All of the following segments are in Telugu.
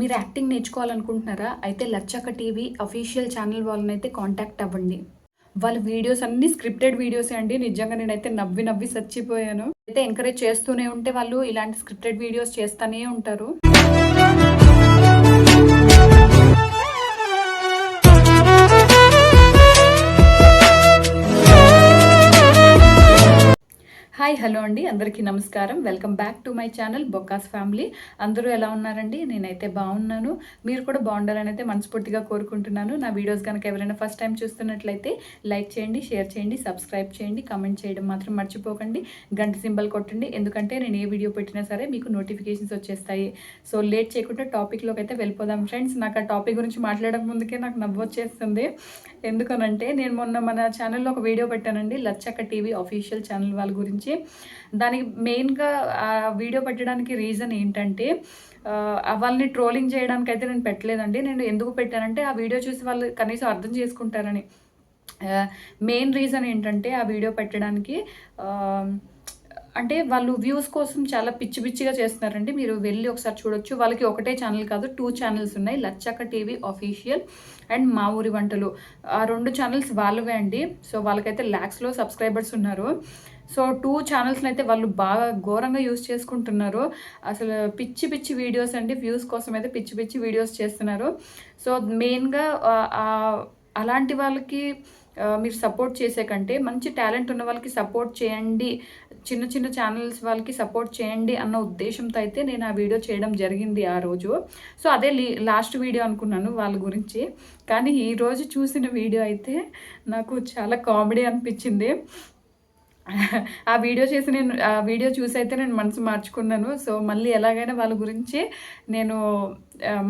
మీరు యాక్టింగ్ నేర్చుకోవాలనుకుంటున్నారా? అయితే లచ్చక టీవీ అఫీషియల్ ఛానల్ వాళ్ళని అయితే కాంటాక్ట్ అవ్వండి. వాళ్ళ వీడియోస్ అన్ని స్క్రిప్టెడ్ వీడియోస్ అండి. నిజంగా నేనైతే నవ్వి నవ్వి చచ్చిపోయాను. అయితే ఎంకరేజ్ చేస్తూనే ఉంటే వాళ్ళు ఇలాంటి స్క్రిప్టెడ్ వీడియోస్ చేస్తూనే ఉంటారు. హాయ్ హలో అండి. అందరికీ నమస్కారం. Welcome back to my channel బొక్కాస్ family. అందరూ ఎలా ఉన్నారండి? నేనైతే బాగున్నాను. మీరు కూడా బాగుండాలని అయితే మనస్ఫూర్తిగా కోరుకుంటున్నాను. నా వీడియోస్ కనుక ఎవరైనా ఫస్ట్ టైం చూస్తున్నట్లయితే లైక్ చేయండి షేర్ చేయండి సబ్స్క్రైబ్ చేయండి కమెంట్ చేయడం మాత్రం మర్చిపోకండి. గంట సింబల్ కొట్టండి. ఎందుకంటే నేను ఏ వీడియో పెట్టినా సరే మీకు నోటిఫికేషన్స్ వచ్చేస్తాయి. సో లేట్ చేయకుండా టాపిక్లోకి అయితే వెళ్ళిపోదాం. ఫ్రెండ్స్ నాకు ఆ టాపిక్ గురించి మాట్లాడక ముందుకే నాకు నవ్వు వచ్చేస్తుంది. ఎందుకనంటే నేను మొన్న మన ఛానల్లో ఒక వీడియో పెట్టానండి. లచ్చక్క టీవీ అఫీషియల్ ఛానల్ వాళ్ళ గురించి. దానికి మెయిన్గా ఆ వీడియో పెట్టడానికి రీజన్ ఏంటంటే వాళ్ళని ట్రోలింగ్ చేయడానికి అయితే నేను పెట్టలేదండి. నేను ఎందుకు పెట్టానంటే ఆ వీడియో చూసి వాళ్ళు కనీసం అర్థం చేసుకుంటారని. మెయిన్ రీజన్ ఏంటంటే ఆ వీడియో పెట్టడానికి అంటే వాళ్ళు వ్యూస్ కోసం చాలా పిచ్చి పిచ్చిగా చేస్తున్నారండి. మీరు వెళ్ళి ఒకసారి చూడొచ్చు. వాళ్ళకి ఒకటే ఛానల్ కాదు టూ ఛానల్స్ ఉన్నాయి. లచ్చక్క టీవీ అఫీషియల్ అండ్ మా ఊరి వంటలు. ఆ రెండు ఛానల్స్ వాళ్ళవే అండి. సో వాళ్ళకైతే ల్యాక్స్లో సబ్స్క్రైబర్స్ ఉన్నారు. సో టూ ఛానల్స్ని అయితే వాళ్ళు బాగా ఘోరంగా యూస్ చేసుకుంటున్నారు. అసలు పిచ్చి పిచ్చి వీడియోస్ అండి వ్యూస్ కోసం అయితే పిచ్చి పిచ్చి వీడియోస్ చేస్తున్నారు. సో మెయిన్గా అలాంటి వాళ్ళకి మీరు సపోర్ట్ చేసే కంటే మంచి టాలెంట్ ఉన్న వాళ్ళకి సపోర్ట్ చేయండి చిన్న చిన్న ఛానల్స్ వాళ్ళకి సపోర్ట్ చేయండి అన్న ఉద్దేశంతో అయితే నేను ఆ వీడియో చేయడం జరిగింది ఆ రోజు. సో అదే లాస్ట్ వీడియో అనుకున్నాను వాళ్ళ గురించి. కానీ ఈరోజు చూసిన వీడియో అయితే నాకు చాలా కామెడీ అనిపించింది. ఆ వీడియో చేసి నేను ఆ వీడియో చూసి అయితే నేను మనసు మార్చుకున్నాను. సో మళ్ళీ ఎలాగైనా వాళ్ళ గురించి నేను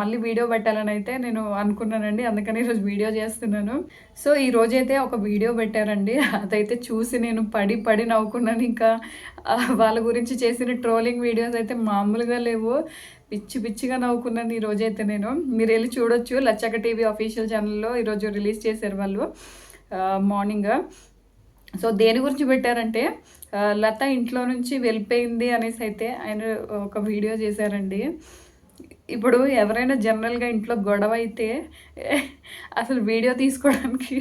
మళ్ళీ వీడియో పెట్టాలని అయితే నేను అనుకున్నానండి. అందుకని ఈరోజు వీడియో చేస్తున్నాను. సో ఈ రోజైతే ఒక వీడియో పెట్టారండి. అదైతే చూసి నేను పడి పడి నవ్వుకున్నాను. ఇంకా వాళ్ళ గురించి చేసిన ట్రోలింగ్ వీడియోస్ అయితే మామూలుగా లేవు. పిచ్చి పిచ్చిగా నవ్వుకున్నాను ఈ రోజైతే నేను. మీరు వెళ్ళి చూడొచ్చు. లచ్చక టీవీ అఫీషియల్ ఛానల్లో ఈరోజు రిలీజ్ చేశారు వాళ్ళు మార్నింగ్. సో దేని గురించి పెట్టారంటే లత ఇంట్లో నుంచి వెళ్ళిపోయింది అనేసి అయితే ఆయన ఒక వీడియో చేశారండి. ఇప్పుడు ఎవరైనా జనరల్గా ఇంట్లో గొడవ అయితే అసలు వీడియో తీసుకోవడానికి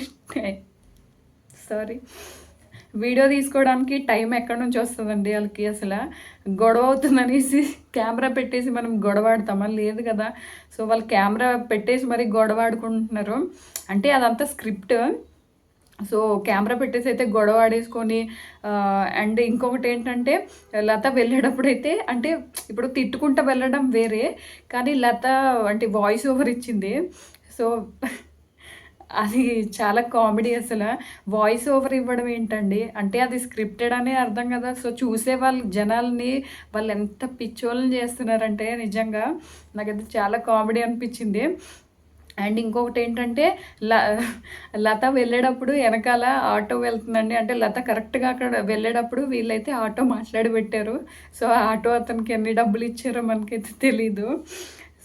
సారీ వీడియో తీసుకోవడానికి టైం ఎక్కడి నుంచి వస్తుందండి వాళ్ళకి అసలు? గొడవ అవుతుందనేసి కెమెరా పెట్టేసి మనం గొడవాడతామా లేదు కదా. సో వాళ్ళు కెమెరా పెట్టేసి మరి గొడవ ఆడుకుంటున్నారు. అంటే అదంతా స్క్రిప్ట్. సో కెమెరా పెట్టేసి అయితే గొడవ ఆడేసుకొని అండ్ ఇంకొకటి ఏంటంటే లత వెళ్ళేటప్పుడు అయితే అంటే ఇప్పుడు తిట్టుకుంటూ వెళ్ళడం వేరే కానీ లత అంటే వాయిస్ ఓవర్ ఇచ్చింది. సో అది చాలా కామెడీ అసలు. వాయిస్ ఓవర్ ఇవ్వడం ఏంటండి? అంటే అది స్క్రిప్టెడ్ అనే అర్థం కదా. సో చూసే వాళ్ళ జనాల్ని వాళ్ళు ఎంత పిచ్చోళ్ళని చేస్తున్నారంటే నిజంగా నాకైతే చాలా కామెడీ అనిపించింది. అండ్ ఇంకొకటి ఏంటంటే ల లత వెళ్ళేటప్పుడు వెనకాల ఆటో వెళ్తుందండి. అంటే లత కరెక్ట్గా అక్కడ వెళ్ళేటప్పుడు వీళ్ళైతే ఆటో మాట్లాడి పెట్టారు సో ఆ ఆటో అతనికి ఎన్ని డబ్బులు ఇచ్చారో మనకైతే తెలీదు.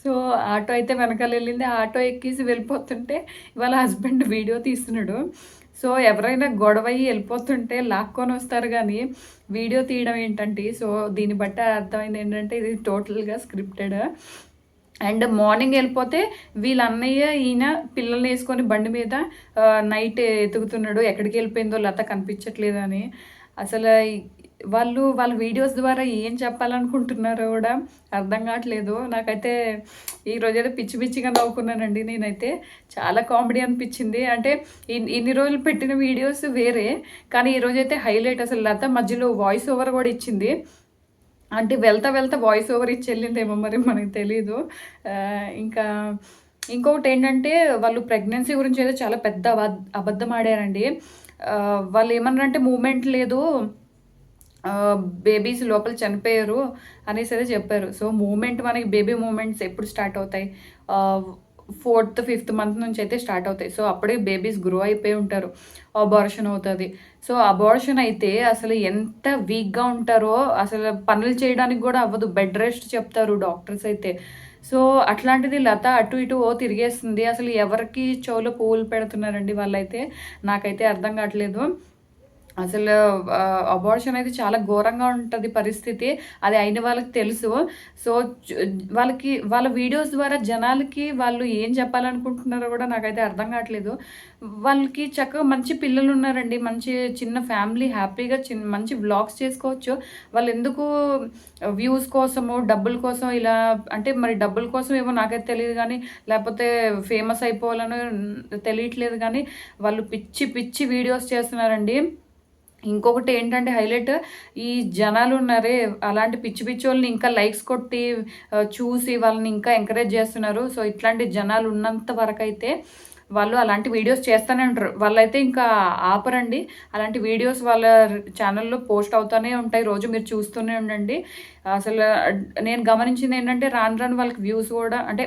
సో ఆటో అయితే వెనకాల వెళ్ళింది. ఆటో ఎక్కేసి వెళ్ళిపోతుంటే వాళ్ళ హస్బెండ్ వీడియో తీస్తున్నాడు. సో ఎవరైనా గొడవ అయ్యి వెళ్ళిపోతుంటే లాక్కొని వస్తారు కానీ వీడియో తీయడం ఏంటంటే సో దీన్ని బట్టి అర్థమైంది ఏంటంటే ఇది టోటల్గా స్క్రిప్టెడ్? అండ్ మార్నింగ్ వెళ్ళిపోతే వీళ్ళ అన్నయ్య ఈయన పిల్లల్ని వేసుకొని బండి మీద నైట్ ఎతుకుతున్నాడు. ఎక్కడికి వెళ్ళిపోయిందో లత కనిపించట్లేదు అని అసలు వాళ్ళు వాళ్ళ వీడియోస్ ద్వారా ఏం చెప్పాలనుకుంటున్నారో కూడా అర్థం కావట్లేదు. నాకైతే ఈ రోజైతే పిచ్చి పిచ్చిగా నవ్వుకున్నానండి నేనైతే. చాలా కామెడీ అనిపించింది. అంటే ఇన్- ఇన్ని రోజులు పెట్టిన వీడియోస్ వేరే కానీ ఈ రోజైతే హైలైట్. అసలు లత మధ్యలో వాయిస్ ఓవర్ కూడా ఇచ్చింది. అంటే వెళ్తా వెళ్తా వాయిస్ ఓవర్ ఇచ్చి వెళ్ళిందేమో మరి మనకు తెలీదు. ఇంకా ఇంకొకటి ఏంటంటే వాళ్ళు ప్రెగ్నెన్సీ గురించి అయితే చాలా పెద్ద అబద్ధ అబద్ధం ఆడారండి. వాళ్ళు ఏమన్నారంటే మూమెంట్ లేదు బేబీస్ లోపల చనిపోయారు అనేసి అయితే చెప్పారు. సో మూమెంట్ మనకి బేబీ మూమెంట్స్ ఎప్పుడు స్టార్ట్ అవుతాయి? ఫోర్త్ ఫిఫ్త్ మంత్ నుంచి అయితే స్టార్ట్ అవుతాయి. సో అప్పుడే బేబీస్ గ్రో అయిపోయి ఉంటారు. అబార్షన్ అవుతుంది. సో అబార్షన్ అయితే అసలు ఎంత వీక్గా ఉంటారో అసలు పనులు చేయడానికి కూడా అవ్వదు. బెడ్ రెస్ట్ చెప్తారు డాక్టర్స్ అయితే. సో అట్లాంటిది లత అటు ఇటు ఓ తిరిగేస్తుంది. అసలు ఎవరికి చెవులో పువ్వులు పెడుతున్నారండి వాళ్ళైతే? నాకైతే అర్థం కావట్లేదు. అసలు అబార్షన్ అయితే చాలా ఘోరంగా ఉంటుంది పరిస్థితి. అది అయిన వాళ్ళకి తెలుసు. సో వాళ్ళకి వాళ్ళ వీడియోస్ ద్వారా జనాలకి వాళ్ళు ఏం చెప్పాలనుకుంటున్నారో కూడా నాకైతే అర్థం కావట్లేదు. వాళ్ళకి చక్కగా మంచి పిల్లలు ఉన్నారండి. మంచి చిన్న ఫ్యామిలీ హ్యాపీగా చిన్న మంచి వ్లాగ్స్ చేసుకోవచ్చు. వాళ్ళు ఎందుకు వ్యూస్ కోసము డబ్బుల కోసం ఇలా అంటే మరి డబ్బుల కోసం ఏమో నాకైతే తెలియదు కానీ లేకపోతే ఫేమస్ అయిపోవాలని తెలియట్లేదు కానీ వాళ్ళు పిచ్చి పిచ్చి వీడియోస్ చేస్తున్నారండి. ఇంకొకటి ఏంటంటే హైలైట్ ఈ జనాలు ఉన్నారే అలాంటి పిచ్చి పిచ్చి వాళ్ళని ఇంకా లైక్స్ కొట్టి చూసి వాళ్ళని ఇంకా ఎంకరేజ్ చేస్తున్నారు. సో ఇట్లాంటి జనాలు ఉన్నంత వరకు అయితే వాళ్ళు అలాంటి వీడియోస్ చేస్తూనే ఉంటారు. వాళ్ళైతే ఇంకా ఆపరండి. అలాంటి వీడియోస్ వాళ్ళ ఛానల్లో పోస్ట్ అవుతూనే ఉంటాయి. రోజు మీరు చూస్తూనే ఉండండి. అసలు నేను గమనించింది ఏంటంటే రాను రాను వాళ్ళకి వ్యూస్ కూడా అంటే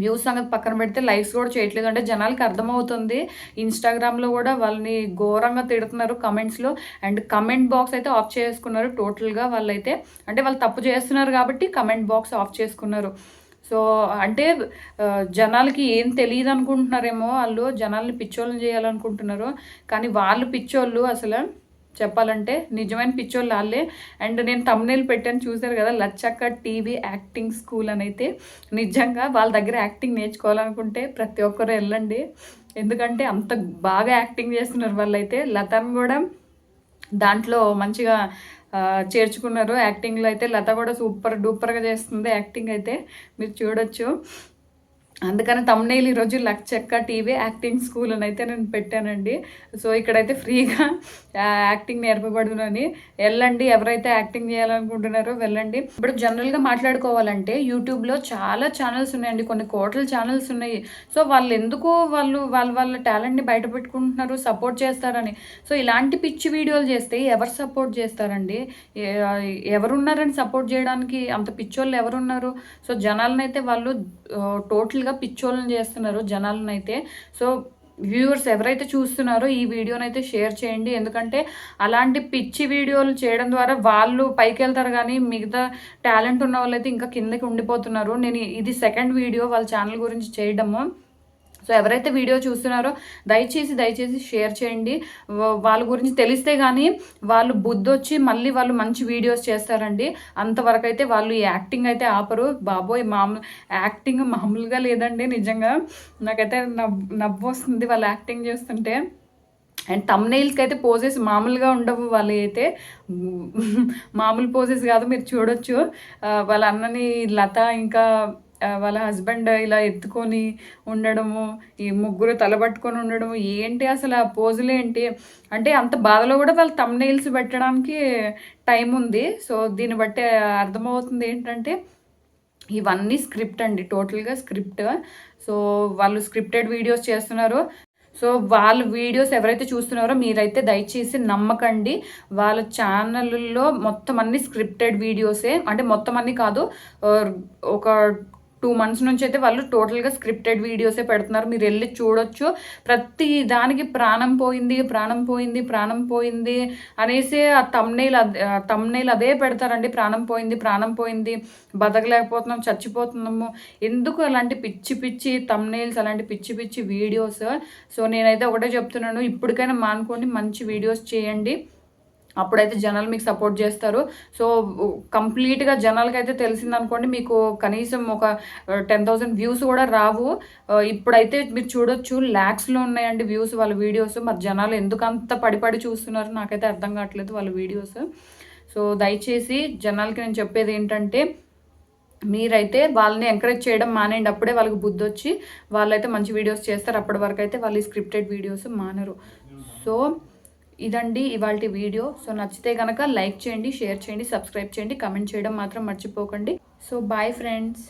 వ్యూస్ సంగతి పక్కన పెడితే లైక్స్ కూడా చేయట్లేదు. అంటే జనాలకి అర్థమవుతుంది. ఇన్స్టాగ్రామ్లో కూడా వాళ్ళని ఘోరంగా తిడుతున్నారు కమెంట్స్లో అండ్ కమెంట్ బాక్స్ అయితే ఆఫ్ చేసుకున్నారు టోటల్గా వాళ్ళైతే. అంటే వాళ్ళు తప్పు చేస్తున్నారు కాబట్టి కమెంట్ బాక్స్ ఆఫ్ చేసుకున్నారు. సో అంటే జనాలకి ఏం తెలియదు అనుకుంటున్నారేమో వాళ్ళు. జనాల్ని పిచ్చోళ్ళని చేయాలనుకుంటున్నారు. కానీ వాళ్ళు పిచ్చోళ్ళు అసలు చెప్పాలంటే నిజమైన పిచ్చోళ్ళు వాళ్ళే. అండ్ నేను తమ్నేల్ పెట్టాను చూశారు కదా లచ్చక్క టీవీ యాక్టింగ్ స్కూల్ అని అయితే. నిజంగా వాళ్ళ దగ్గర యాక్టింగ్ నేర్చుకోవాలనుకుంటే ప్రతి ఒక్కరు వెళ్ళండి. ఎందుకంటే అంత బాగా యాక్టింగ్ చేస్తున్నారు వాళ్ళైతే. లతను కూడా దాంట్లో మంచిగా చేర్చుకున్నారు. యాక్టింగ్లో అయితే లత కూడా సూపర్ డూపర్గా చేస్తుంది యాక్టింగ్ అయితే. మీరు చూడొచ్చు. అందుకని తమ్నేల్ ఈరోజు లక్షక్క టీవీ యాక్టింగ్ స్కూల్ అని అయితే నేను పెట్టానండి. సో ఇక్కడైతే ఫ్రీగా యాక్టింగ్ నేర్పబడునని. వెళ్ళండి ఎవరైతే యాక్టింగ్ చేయాలనుకుంటున్నారో వెళ్ళండి. ఇప్పుడు జనరల్గా మాట్లాడుకోవాలంటే యూట్యూబ్లో చాలా ఛానల్స్ ఉన్నాయండి. కొన్ని కోట్ల ఛానల్స్ ఉన్నాయి. సో వాళ్ళు ఎందుకు వాళ్ళు వాళ్ళ వాళ్ళ టాలెంట్ని బయట పెట్టుకుంటున్నారు సపోర్ట్ చేస్తారని. సో ఇలాంటి పిచ్చి వీడియోలు చేస్తే ఎవరు సపోర్ట్ చేస్తారండి? ఎవరున్నారని సపోర్ట్ చేయడానికి అంత పిచ్చోళ్ళు ఎవరున్నారు? సో జనాలనైతే వాళ్ళు టోటల్ టోటల్గా పిచ్చోళ్ళని చేస్తున్నారు జనాలను అయితే సో వ్యూవర్స్ ఎవరైతే చూస్తున్నారో ఈ వీడియోనైతే షేర్ చేయండి. ఎందుకంటే అలాంటి పిచ్చి వీడియోలు చేయడం ద్వారా వాళ్ళు పైకి వెళ్తారు కానీ మిగతా టాలెంట్ ఉన్న వాళ్ళైతే ఇంకా కిందకి ఉండిపోతున్నారు. నేను ఇది సెకండ్ వీడియో వాళ్ళ ఛానల్ గురించి చేయడము. సో ఎవరైతే వీడియో చూస్తున్నారో దయచేసి దయచేసి షేర్ చేయండి. వా- వాళ్ళ గురించి తెలిస్తే కానీ వాళ్ళు బుద్ధి వచ్చి మళ్ళీ వాళ్ళు మంచి వీడియోస్ చేస్తారండి. అంతవరకు అయితే వాళ్ళు ఈ యాక్టింగ్ అయితే ఆపరు. బాబోయ్ మామూలు యాక్టింగ్ మామూలుగా లేదండి నిజంగా. నాకైతే నవ్వు వస్తుంది వాళ్ళు యాక్టింగ్ చేస్తుంటే. అండ్ తమ్నైల్స్కి అయితే పోజెస్ మామూలుగా ఉండవు వాళ్ళు అయితే. మామూలు పోజెస్ కాదు మీరు చూడొచ్చు. వాళ్ళ అన్నని లత ఇంకా వాళ్ళ హస్బెండ్ ఇలా ఎత్తుకొని ఉండడము ఈ ముగ్గురు తలబట్టుకొని ఉండడము ఏంటి అసలు ఆ పోజులు ఏంటి? అంటే అంత బాధలో కూడా వాళ్ళు తమ్నైల్స్ పెట్టడానికి టైం ఉంది. సో దీన్ని బట్టి అర్థమవుతుంది ఏంటంటే ఇవన్నీ స్క్రిప్ట్ అండి టోటల్గా స్క్రిప్ట్ సో వాళ్ళు స్క్రిప్టెడ్ వీడియోస్ చేస్తున్నారు. సో వాళ్ళ వీడియోస్ ఎవరైతే చూస్తున్నారో మీరైతే దయచేసి నమ్మకండి. వాళ్ళ ఛానల్లో మొత్తం అన్ని స్క్రిప్టెడ్ వీడియోసే అంటే మొత్తం అన్ని కాదు ఒక టూ మంత్స్ నుంచి అయితే వాళ్ళు టోటల్గా స్క్రిప్టెడ్ వీడియోసే పెడుతున్నారు. మీరు వెళ్ళి చూడొచ్చు. ప్రతి దానికి ప్రాణం పోయింది ప్రాణం పోయింది ప్రాణం పోయింది అనేసి ఆ తమ్నేల్ తమ్నేల్ అదే పెడతారండి. ప్రాణం పోయింది ప్రాణం పోయింది. బతకలేకపోతున్నాం చచ్చిపోతున్నాము. ఎందుకు అలాంటి పిచ్చి పిచ్చి తమ్నేల్స్ అలాంటి పిచ్చి పిచ్చి వీడియోస్? సో నేనైతే ఒకటే చెప్తున్నాను. ఇప్పటికైనా మానుకోండి మంచి వీడియోస్ చేయండి. అప్పుడైతే జనాలు మీకు సపోర్ట్ చేస్తారు. సో కంప్లీట్గా జనాలకి అయితే తెలిసిందనుకోండి మీకు కనీసం ఒక టెన్ థౌసండ్ వ్యూస్ కూడా రావు. ఇప్పుడైతే మీరు చూడొచ్చు ల్యాక్స్లో ఉన్నాయండి వ్యూస్ వాళ్ళ వీడియోస్ మరి జనాలు ఎందుకు అంత పడిపడి చూస్తున్నారు? నాకైతే అర్థం కావట్లేదు వాళ్ళ వీడియోస్ సో దయచేసి జనాలకి నేను చెప్పేది ఏంటంటే మీరైతే వాళ్ళని ఎంకరేజ్ చేయడం మానేయండి. అప్పుడే వాళ్ళకి బుద్ధి వచ్చి వాళ్ళైతే మంచి వీడియోస్ చేస్తారు. అప్పటి వరకు అయితే వాళ్ళు స్క్రిప్టెడ్ వీడియోస్ మానరు. సో ఇదండి ఇవాళ వీడియో. సో నచ్చితే కనుక లైక్ చేయండి షేర్ చేయండి సబ్స్క్రైబ్ చేయండి కమెంట్ చేయడం మాత్రం మర్చిపోకండి. So bye friends.